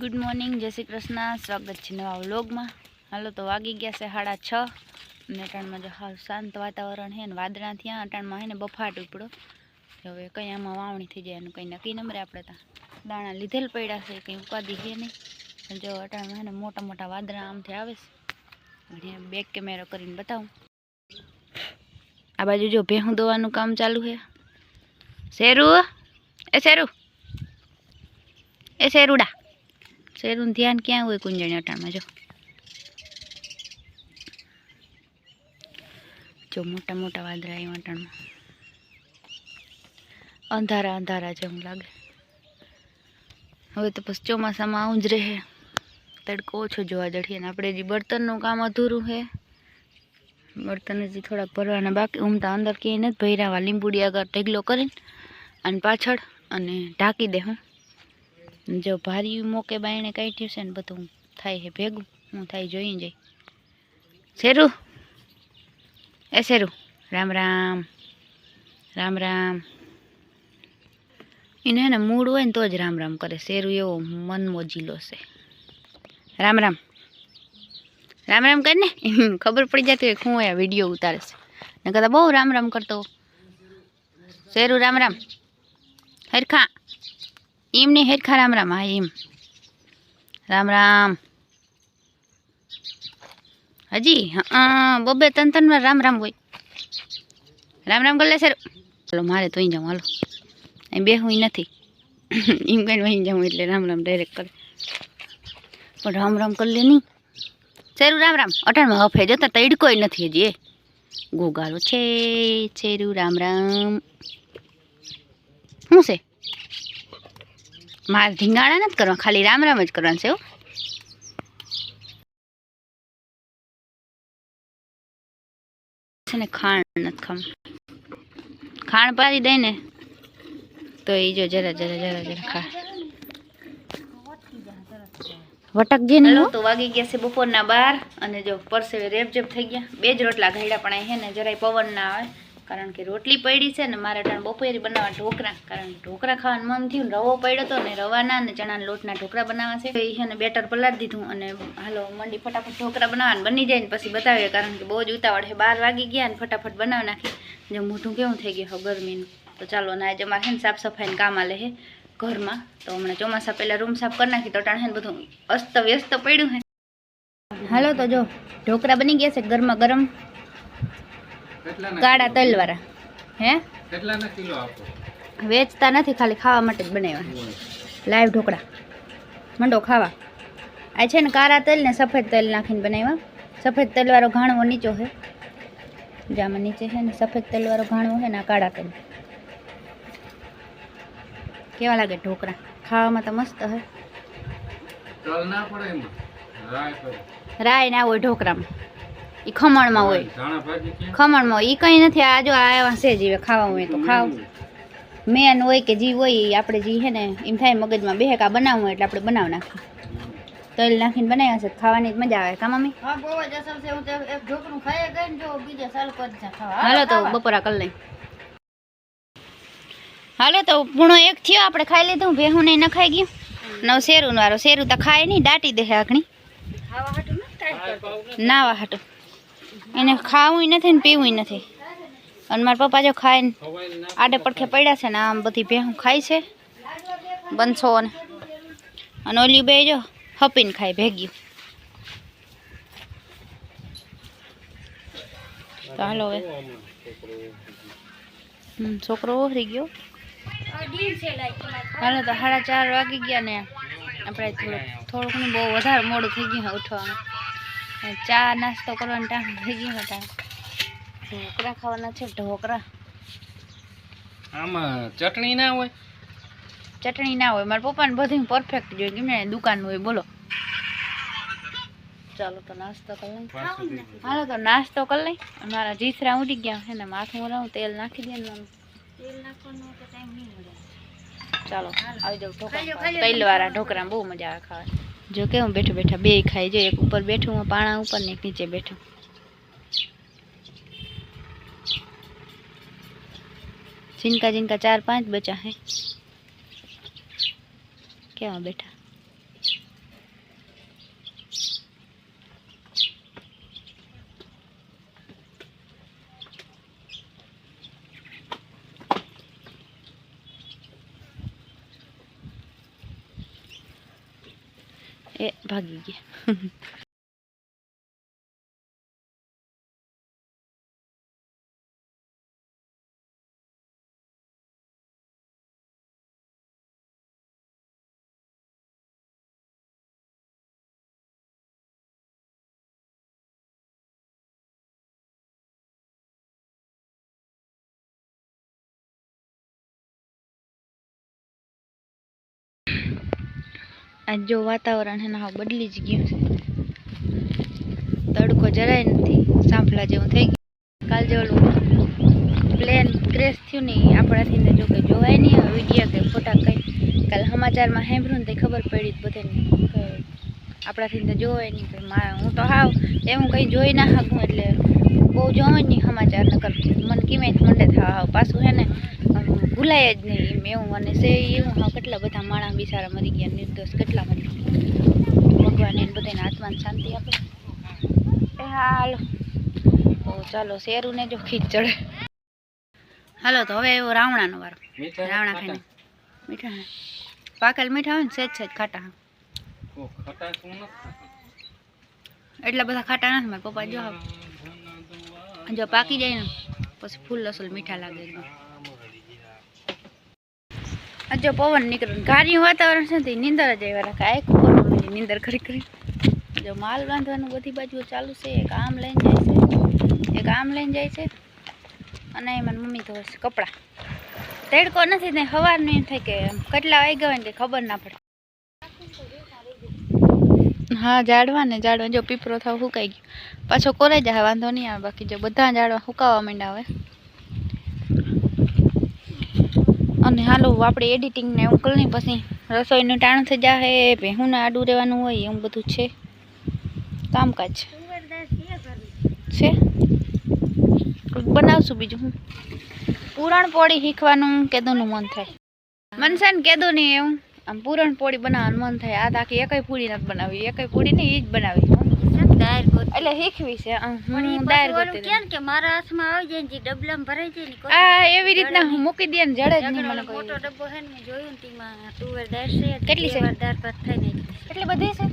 Good morning જય શ્રી કૃષ્ણ સ્વાગત છે નવા વ્લોગમાં હાલો તો વાગી ગયા છે સાડા છ. અને અટાણમાં જો હાવ શાંત વાતાવરણ છે ને વાદળા થયા, અટાણમાં હે ને બફાટ ઉપડો હવે કંઈ આમાં વાવણી થઈ જાય, એનું કંઈ નક્કી નંબરે આપણે ત્યાં. દાણા લીધેલ પડ્યા છે, કંઈ ઉપાદી છે નહીં. પણ જો અટાણમાં હે ને મોટા મોટા વાદળા આમથી આવે છે. અને બેક કેમેરો કરીને બતાવું. આ બાજુ જો ભેહું દોવાનું કામ ચાલુ છે. શેરુ, એ શેરુ. એ શેરુડા. શેરનું ધ્યાન ક્યાં હોય કુંજણી અટાણમાં જો. જો મોટા મોટા વાદળા એ અટાણમાં અંધારા અંધારા જેવું લાગે. હવે તો પછી ચોમાસામાં આવું જ રહે. તડકો ઓછો જોવા જડીએ ને આપણે જે બર્તનનું કામ અધૂરું છે. બર્તન હજી થોડાક ભરવાના બાકી. ઉમતા અંદર ક્યાંય નથી ભૈરાવા લીંબુડી આગળ ઢગલો કરીને અને પાછળ અને ઢાંકી દે હું. જો ભારી મોકે બાયણે કાઢ્યું છે ને બધું થાય છે ભેગું, હું થાય જોઈ જઈ. શેરું? એ શેરુ? રામ રામ રામ રામ. એને એને મૂડ હોય ને તો જ રામ રામ કરે. શેરું એવો મન મોજીલો છે. રામ રામ. રામ રામ કર ને. ખબર પડી જતી હોય હું આ વીડિયો ઉતારે ને કદાચ બહુ રામ રામ કરતો શેરું, રામ રામ. હરખા. એમ નહીં હેરખા રામ રામ. હા, એમ. રામ રામ. હજી? હા, બબે ત્રણ વાર રામ રામ હોય. રામ રામ કરી લે સર ચાલો મારે તો અહીં જાઉં. હાલો. અહીં બે હું નથી. એમ કહીને અહીં જાઉં એટલે રામ રામ ડાયરેક્ટ કરે. પણ રામ રામ કરી લે નહીં. શેરું રામ રામ. અટાણમાં હફે જતા તડકો નથી હજી, એ. ગોગારો છે શેરું રામ રામ. શું છે? મારે ધીંગાણા નથી કરવા ખાલી રામ રામ જ કરવાનું છે ને ખાણ નથી ખામ ખાણ પાડી દે ને તો એ જો જરા જરા જરા જરા ખા. વટકજે ને તો વાગી ગયા છે બપોરના બાર અને જો પરસે રેપજેપ થઈ ગયા. બે જ રોટલા ઘડ્યા પણ હે ને જરાય પવન ના આવે. કારણ કે રોટલી પડી છે ને મારા ટાણ બપોરે બનાવવા ઢોકરા, કારણ કે ઢોકરા ખાવાનું મન થયું રવો પડ્યો હતો ને રવાના ને ચણાના લોટના ઢોકરા બનાવવા છે. એ છે બેટર પલાળી દીધું અને હાલો મંડી ફટાફટ ઢોકરા બનાવવાને બની જાય ને પછી બતાવીએ, કારણ કે બહુ જ ઉતાવળ છે. બાર વાગી ગયા ને ફટાફટ બનાવી નાખી. જે મોઢું કેવું થઈ ગયું હવે ગરમીનું. તો ચાલો ને આજે અમારે છે ને સાફ સફાઈને કામ આલે છે ઘરમાં. તો હમણાં ચોમાસા પહેલાં રૂમ સાફ કરી નાખી તો ટાણે બધું અસ્ત વ્યસ્ત પડ્યું છે. હાલો તો જો, ઢોકરા બની ગયા છે ગરમા ગરમ. કાળા તલવાળા હે? કેટલાના કિલો આપો? વેચતા નથી ખાલી ખાવા માટે જ બનાવ્યા. લાઈવ ઢોકળા. મંડો ખાવા. આ છે ને કાળા તેલ ને સફેદ તેલ નાખીને બનાવ્યા. સફેદ તલવાળો ઘાણવો નીચો છે. જામાં નીચે છે ને સફેદ તેલવાળો ઘાણવો છે ને આ કાળા તેલ. કેવા લાગે ઢોકળા? ખાવામાં તો મસ્ત હે રાય ના હોય ઢોકળામાં. એ ખમણમાં હોય. ખમણમાં હોય. એ કંઈ નથી. આ જો આ છે જીવે ખાવા હોય તો ખાવ મેન હોય કે જી હોય આપણે જી હે ને એમ થાય મગજમાં બે કા બનાવવું હોય એટલે આપણે બનાવ નાખીએ. તલ નાખીને બનાવ્યા છે ખાવાની જ મજા આવે. કા મમ્મી? હા બહુ જ અસર છે. હું તો એક ઢોકળું ખાઈ ગઈ ને જો બીજે ચાલુ કરી દે ખાવા. હાલો તો બપોરા કરી લઈ. હાલો તો પૂણો એક થયો. આપણે ખાઈ લીધું. ભેહું નહીં ન ખાઈ ગયું. નવ શેરું વાળો શેરું તો ખાય નહીં. દાટી દે નથી નાવા હાટું. એને ખાવું નથી ને પીવું નથી. અને મારા પપ્પા જો ખાઈને ને આડે પડખે પડ્યા છે ને આમ બધી ભેહું ખાય છે, બનશો ને અને ઓલી બે જો હપીને ખાય ભેગ્યું. તો હાલો હવે. છોકરો ઓહરી ગયો. હાલો તો સાડા ચાર વાગી ગયા ને આપણે થોડુંક થોડુંક બહુ વધારે મોડું થઈ ગયું ઉઠવાનું. ચા નાસ્તો કરવાનો ટાઈમ થઈ ગયો હતા ઢોકળા ખાવાના છે ઢોકળા. આમાં ચટણી ના હોય? ચટણી ના હોય. મારા પપ્પાને બધું પરફેક્ટ જોઈએ. કેમ દુકાન હોય બોલો. ચાલો તો નાસ્તો કરી લઈ. હાલો તો નાસ્તો કરી લઈ મારા જીસરા ઉડી ગયા છે ને માથું ઓરાવું તેલ નાખી દે ને તેલ નાખવાનો ટાઈમ નહીં મળે. ચાલો આવી જાવ ઢોકળા ખાઈ લો, ખાવા. ખાઈ લો. તેલ વાળા ઢોકળા બહુ મજા આવે ખાવાની. જો કે હું બેઠું બેઠા બે ખાઈ જો, એક ઉપર બેઠું, હું પાણા ઉપર ને એક નીચે બેઠું. જિનકા જિનકા ચાર પાંચ બચા હે. કેવા બેઠા? એ ભાગી ગયા. આજ જો વાતાવરણ છે ને બદલી જ ગયું છે. તડકો જરાય નથી સાંભળા જેવું થઈ ગયું. કાલ જે પ્લેન ક્રેશ થયું નહીં આપણાથી જો કંઈ જોવાય નહીં વિડીયા વીડિયો કે ફોટા કંઈ. કાલ સમાચારમાં સાંભળ્યું ને તે ખબર પડી બધાને આપણાથી ને જોવાય નહીં કંઈ મા હું તો હાવ એવું કંઈ જોઈ ના શકું એટલે બહુ જોવાય નહીં સમાચાર નકર મને કીમે મંડે થવા હાવ પાછું હે ને આમ ભૂલાય જ નહીં એમ એવું અને છે એવું હાવ કેટલા બધા માણસ બિચારા મરી ગયા નિર્દોષ કેટલા મરી ગયા. ભગવાન એને બધાને આત્માને શાંતિ આપે. એ હાલો. તો ચાલો શેરુને જો ખીચ ચડે હાલો તો હવે એવો રાવણાનો વારો. મીઠા રાવણા ખાઈને. મીઠા હે પાકેલ મીઠા હોય ને સેજ સેજ ખાટા. હે. ઓ, ખટાશ હું નથી ખાતો. એટલા બધા ખાટા નથી મારા પપ્પા જો હાવ. જો પાકી જાય ને પછી ફૂલ અસલ મીઠા લાગે એકદમ આ જો પવન નીકળે ગાડી વાતાવરણ છે તે નીંદર જ આવ્યા રાખે. આ ખબર નીંદર કરી કરી જો માલ બાંધવાનું બધી બાજુ ચાલુ છે, એક આમ લઈને જાય છે, એક આમ લઈને જાય છે. અને એમાં મમ્મી ધોવે કપડાં. તડકો નથી ને સવારનું એમ થાય કે કેટલા વાગ્યા હોય ને ખબર ના પડે. હા ઝાડવા ને જાડવા. જો પીપરો થાવ સુકાઈ ગયો. પાછો કોરાઈ જાય વાંધો નહીં આવે. બાકી જો બધા ઝાડવા સુકાવા માંડ્યા હવે અને હાલો, આપણે એડિટિંગ ને એવું કરી પછી રસોઈનું ટાણું થઈ જાય ભેહું ને આડું રહેવાનું હોય, એવું બધું છે. કામકાજ. છે? બનાવશું બીજું હું. પૂરણપોળી શીખવાનું કેદુંનું મન થાય. મનસે ને કેદું નહીં એવું. આમ પૂરણપોળી બનાવવાનું મન થાય. આ તો એકય પૂરી નથી બનાવી. એકય પૂરી નહીં એ જ બનાવી. ગોત એટલે શીખવી છે. હું દાયર કે મારા હાથમાં આવી જાય જે ડબલામાં ભરાઈ જાય ને આ એવી રીતના હું મૂકી દે ને જડે જ નહીં મોટો ડબ્બો છે ને જોયું ને તેમાં તુવેર છે કેટલી છે? દાળ ભાત થાય ને એટલી બધી છે?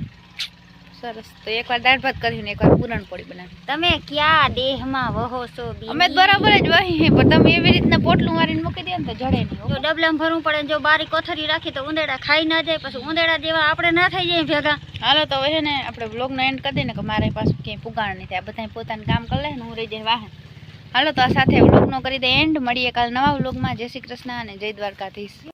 સરસ. તો એકવાર દાળ ભાત કરીને એકવાર પૂરણપોળી બનાવી. તમે ક્યાં દેહમાં વહો છો અમે બરાબર જ વહી પણ તમે એવી રીતના પોટલું મારીને મૂકી દે ને તો જડે નહીં જો ડબલામાં ભરવું પડે જો બારી કોથરી રાખી તો ઉંદેડા ખાઈ ના જાય પછી ઉંદેડા જેવા આપણે ના થઈ જાય ભેગા. હાલો તો હવે ને આપણે બ્લોગનો એન્ડ કરી દઈએ ને કે મારે પાછું ક્યાંય પુગાણ નહીં થાય બધા પોતાનું કામ કરી લે ને હું રહી જાય વાહન હાલો તો આ સાથે બ્લોગનો કરી દે એન્ડ મળીએ કાલ નવા બ્લોગમાં જય શ્રી કૃષ્ણ અને જય દ્વારકાધીશ.